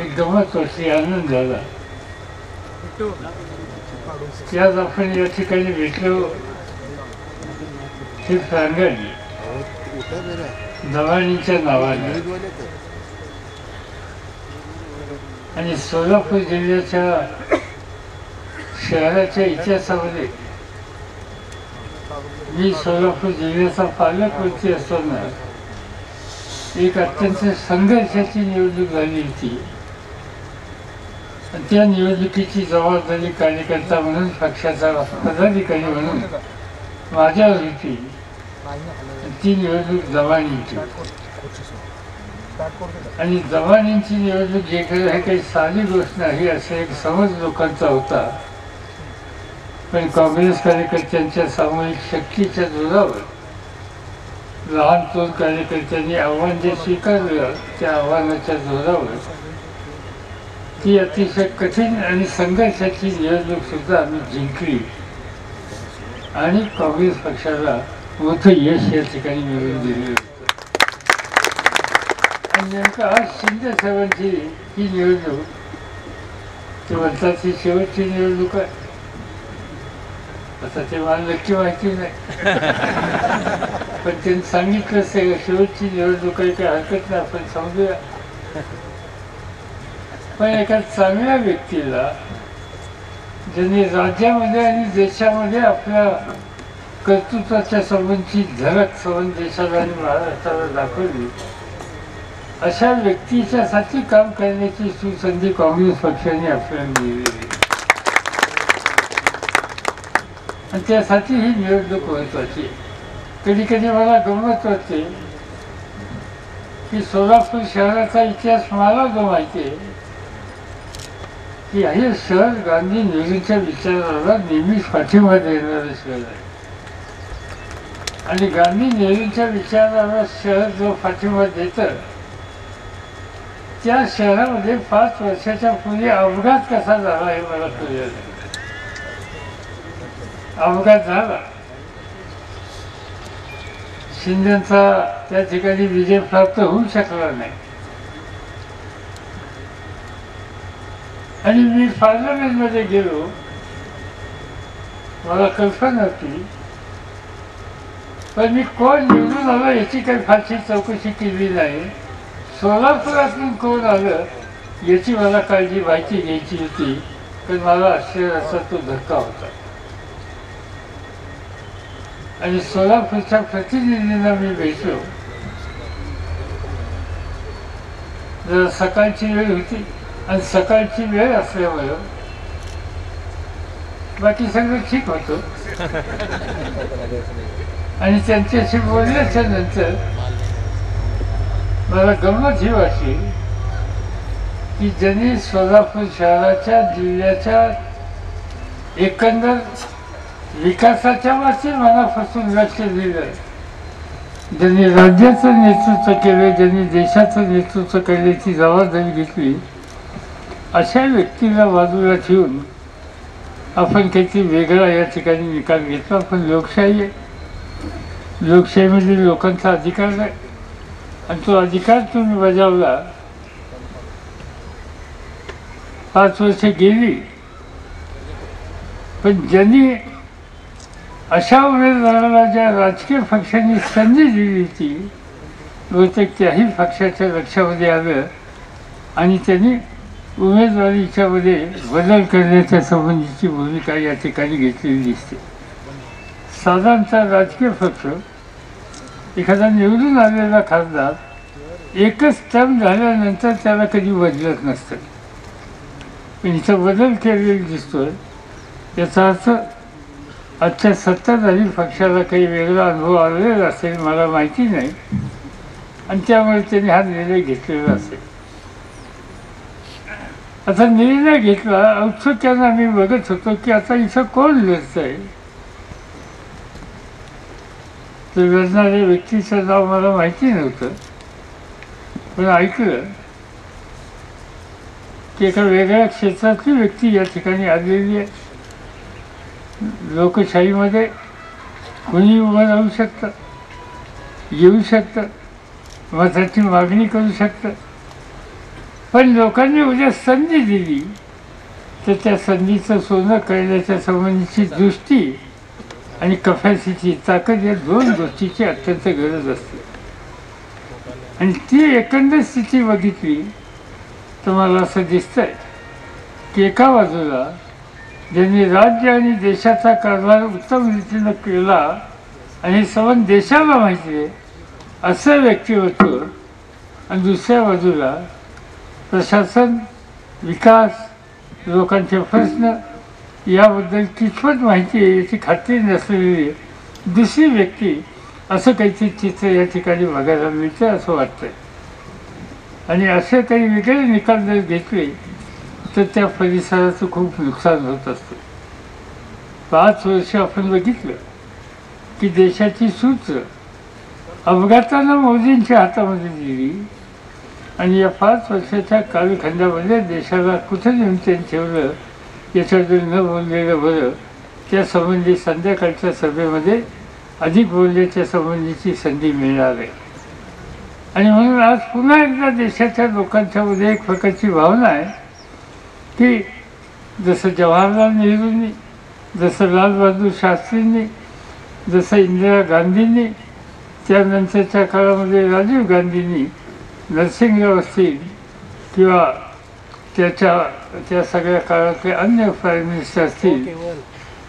एकदमच एक आनंद झाला त्यात आपण या ठिकाणी भेटलो हे सांगाडी दवाणीच्या नावाने आणि सोलापूर जिल्ह्याच्या शहराच्या इतिहासामध्ये मी सोलापूर जिल्ह्याचा पालकमंत्री असताना एक अत्यंत संघर्षाची निवडणूक झाली होती त्या निवडणुकीची जबाबदारी कार्यकर्ता म्हणून पक्षाचा पदाधिकारी म्हणून माझ्यावर होती ती निवडणूक जवानीची आणि जवानींची निवडणूक जे काही हे काही साधी गोष्ट नाही असं एक समज लोकांचा होता. पण काँग्रेस कार्यकर्त्यांच्या सामूहिक शक्तीच्या जोरावर लहान तोल कार्यकर्त्यांनी आव्हान जे स्वीकारलं त्या आव्हानाच्या जोरावर ती अतिशय कठीण आणि संघर्षाची निवडणूक सुद्धा आम्ही जिंकली. आणि काँग्रेस पक्षाला मोठं यश या ठिकाणी मिळवून दिले होतं. आणि नेमकं आज शिंदे साहेबांची ही निवडणूक ते म्हणतात ही शेवटची निवडणूक आहे. आता ते मला नक्की माहिती नाही. पण त्यांनी सांगितलं शेवटची निवडणूक आहे काही हरकत नाही आपण समजूया पण एका चांगल्या व्यक्तीला ज्यांनी राज्यामध्ये आणि देशामध्ये आपल्या कर्तृत्वाच्या संबंधी झलक संबंध देशाला आणि महाराष्ट्राला दाखवली अशा व्यक्तीच्यासाठी काम करण्याची सुसंधी काँग्रेस पक्षाने आपल्याला दिलेली आणि त्यासाठी ही निवडणूक महत्वाची कधी कधी मला गमत वाटते की सोलापूर शहराचा इतिहास मला जो माहिती आहे. की हे शहर गांधी नेहरूच्या विचाराला नेहमीच पाठिंबा देणारे शहर आहे. आणि गांधी नेहरूच्या विचाराला शहर जो पाठिंबा देतं त्या शहरामध्ये पाच वर्षाच्या पूर्वी अपघात कसा झाला हे मला कळलं अपघात झाला. शिंदेचा त्या ठिकाणी विजय प्राप्त होऊ शकला नाही. आणि मी पार्लमेंटमध्ये गेलो मला कल्पना होती पण मी कोण निवडून आलं याची काही फारशी चौकशी केली नाही. सोलापुरातून कोण आलं याची मला काळजी माहिती घ्यायची होती पण मला आश्चर्याचा तो धक्का होता. आणि सोलापूरच्या प्रतिनिधींना मी भेटलो. जरा सकाळची वेळ होती. आणि सकाळची वेळ असल्यामुळं बाकी सगळं ठीक होतं. आणि त्यांच्याशी बोलल्याच्या नंतर मला गंमत ही वाटली की ज्यांनी सोलापूर शहराच्या जिल्ह्याच्या एकंदर विकासाच्या बाबतीत मनापासून लक्ष दिलं. ज्यांनी राज्याचं नेतृत्व केलं ज्यांनी देशाचं नेतृत्व करण्याची जबाबदारी घेतली. अशा व्यक्तीला बाजूला ठेवून आपण काहीतरी वेगळा या ठिकाणी निकाल घेतला पण लोकशाही आहे. लोकशाहीमध्ये लोकांचा अधिकार आहे आणि तो अधिकार तुम्ही बजावला पाच वर्ष गेली पण ज्यांनी अशा उमेदवाराला ज्या राजकीय पक्षांनी संधी दिली होती बहुतेक त्याही पक्षाच्या लक्षामध्ये आलं आणि त्यांनी उमेदवारीच्यामध्ये बदल करण्याच्या संबंधीची भूमिका या ठिकाणी घेतलेली दिसते. साधारणतः राजकीय पक्ष एखादा निवडून आलेला खासदार एकच टर्म झाल्यानंतर त्याला कधी बदलत नसतं. पण इथं बदल केलेला दिसतोय. याचा अर्थ आजच्या सत्ताधारी पक्षाला काही वेगळा अनुभव आलेला असेल मला माहिती नाही. आणि त्यामुळे त्यांनी हा निर्णय घेतलेला असेल. आता निर्णय घेतला. औत्सुक्यानं आम्ही बघत होतो की आता इथं कोण लढत आहे ते लढणाऱ्या व्यक्तीचं नाव मला माहिती नव्हतं. पण ऐकलं की एका वेगळ्या क्षेत्रातली व्यक्ती या ठिकाणी आलेली आहे. लोकशाहीमध्ये कोणी उभं राहू शकतं? येऊ शकतं? मताची मागणी करू शकतं? पण लोकांनी उद्या संधी दिली. तर त्या संधीचं सोनं करण्याच्या संबंधीची दृष्टी आणि कपॅसिटी ताकद या दोन गोष्टीची अत्यंत गरज असते. आणि ती एकंदर स्थिती बघितली तर मला असं दिसतंय की एका बाजूला ज्यांनी राज्य आणि देशाचा कारभार उत्तम रीतीनं केला आणि हे संबंध देशाला माहिती आहे असं व्यक्तिमत्व आणि दुसऱ्या बाजूला प्रशासन विकास लोकांचे प्रश्न याबद्दल किचपत माहिती आहे याची खात्री नसलेली दुसरी व्यक्ती असं काहीतरी चित्र या ठिकाणी बघायला मिळतं असं वाटतंय. आणि असे काही वेगळे निकाल जर घेतले तर त्या परिसराचं खूप नुकसान होत असतं. पाच वर्ष आपण बघितलं की देशाची सूत्र अपघातानं मोदींच्या हातामध्ये दिली आणि या पाच वर्षाच्या कालखंडामध्ये देशाला कुठं नेऊन त्यांनी ठेवलं याच्याबद्दल न बोललेलं बरं त्यासंबंधी संध्याकाळच्या सभेमध्ये अधिक बोलण्याच्या संबंधीची संधी मिळणार आहे आणि म्हणून आज पुन्हा एकदा देशाच्या लोकांच्यामध्ये एक प्रकारची भावना आहे की जसं जवाहरलाल नेहरूंनी जसं लालबहादूर शास्त्रींनी जसं इंदिरा गांधींनी त्यानंतरच्या काळामध्ये राजीव गांधींनी नरसिंहराव असतील किंवा त्याच्या त्या सगळ्या काळातले अन्य प्राईम मिनिस्टर असतील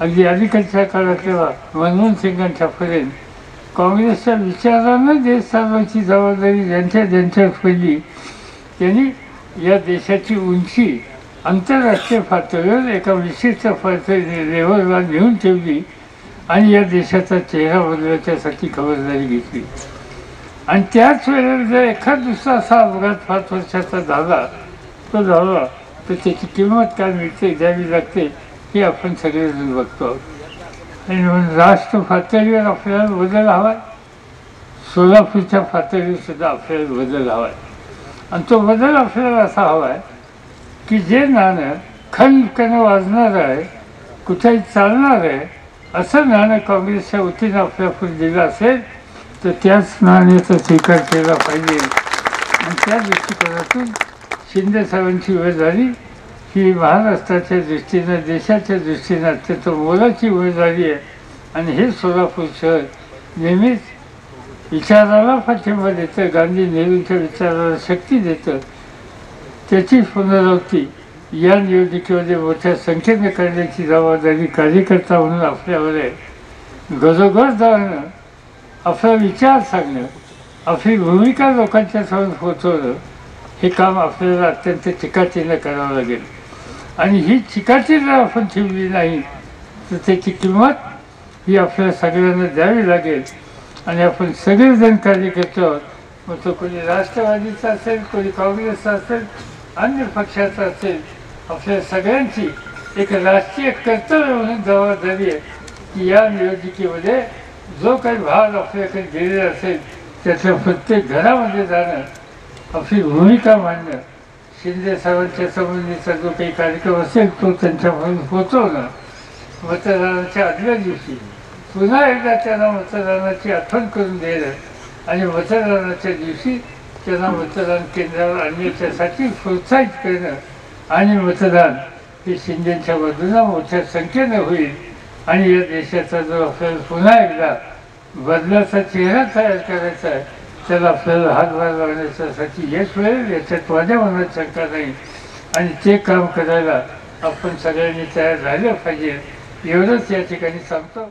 अगदी अलीकडच्या काळातल्या मनमोहन सिंगांच्यापर्यंत काँग्रेसच्या विचारानं देश चालवायची जबाबदारी ज्यांच्या ज्यांच्यावर पडली त्यांनी या देशाची उंची आंतरराष्ट्रीय पातळीवर एका विशिष्ट पातळी लेवलला नेऊन ठेवली आणि या देशाचा चेहरा बदलण्यासाठी खबरदारी घेतली. आणि त्याच वेळेला जर एखाद दुसरा असा अपघात पाच वर्षाचा झाला तो झाला तर त्याची किंमत काय मिळते द्यावी लागते हे आपण सगळेजण बघतो आहोत. आणि म्हणून राष्ट्र पातळीवर आपल्याला बदल हवा आहे सोलापूरच्या पातळीवरसुद्धा आपल्याला बदल हवा आहे आणि तो बदल आपल्याला असा हवा आहे की जे नाणं खनकनं वाजणार आहे कुठेही चालणार आहे असं नाणं काँग्रेसच्या वतीनं आपल्यापुढे दिलं असेल तर त्याच नाण्याचा स्वीकार केला पाहिजे. आणि त्या दृष्टिकोनातून शिंदे साहेबांची वेळ झाली. ही महाराष्ट्राच्या दृष्टीनं देशाच्या दृष्टीनं अत्यंत मोलाची वेळ झाली आहे. आणि हे सोलापूर शहर नेहमीच विचाराला पाठिंबा देतं गांधी नेहरूंच्या विचाराला शक्ती देतं. त्याची पुनरावृत्ती या निवडणुकीमध्ये मोठ्या संख्येने करण्याची जबाबदारी कार्यकर्ता म्हणून आपल्यावर आहे. घरोघर जाणं आपला विचार सांगणं आपली भूमिका लोकांच्या समोर पोचवणं हे काम आपल्याला अत्यंत चिकाटीनं करावं लागेल. आणि ही चिकाटी जर आपण ठेवली नाही तर त्याची किंमत ही आपल्या सगळ्यांना द्यावी लागेल. आणि आपण सगळेजण कार्यकर्ते आहोत. मग तो कोणी राष्ट्रवादीचा असेल कोणी काँग्रेसचा असेल अन्य पक्षाचा असेल आपल्या सगळ्यांची एक राष्ट्रीय कर्तव्य म्हणून जबाबदारी आहे की या निवडणुकीमध्ये जो काही भाग आपल्याकडे गेलेला असेल त्याच्या प्रत्येक घरामध्ये जाणं आपली भूमिका मांडणं शिंदे साहेबांच्या संबंधीचा जो काही कार्यक्रम असेल तो त्यांच्यापर्यंत पोचवणं मतदानाच्या आदल्या दिवशी पुन्हा एकदा त्यांना मतदानाची आठवण करून देणं आणि मतदानाच्या दिवशी त्यांना मतदान केंद्रावर आणण्याच्यासाठी प्रोत्साहित करणं आणि मतदान हे शिंदेच्या बाजूला मोठ्या संख्येनं होईल. आणि या देशाचा जो आपल्याला पुन्हा एकदा बदलाचा चेहरा तयार करायचा आहे त्याला आपल्याला हातभार लावण्याच्यासाठी यश मिळेल याच्यात माझ्या मनात शंका नाही. आणि ते काम करायला आपण सगळ्यांनी तयार झालं पाहिजे एवढंच या ठिकाणी सांगतो.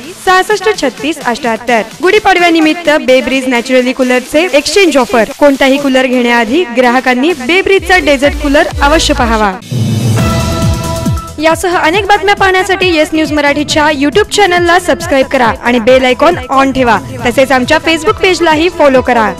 सहासष्ट छत्तीस अठ्याहत्तर. गुढीपाडव्यानिमित्त बेब्रिज नॅचरली कूलरचे एक्सचेंज ऑफर कोणताही कूलर घेण्याआधी ग्राहकांनी बेब्रिजचा डेझर्ट कूलर अवश्य पाहावा. यासह अनेक बातम्या पाहण्यासाठी येस न्यूज मराठीच्या युट्यूब चॅनलला सबस्क्राईब करा आणि बेल आयकॉन ऑन ठेवा. तसेच आमच्या फेसबुक पेजलाही फॉलो करा.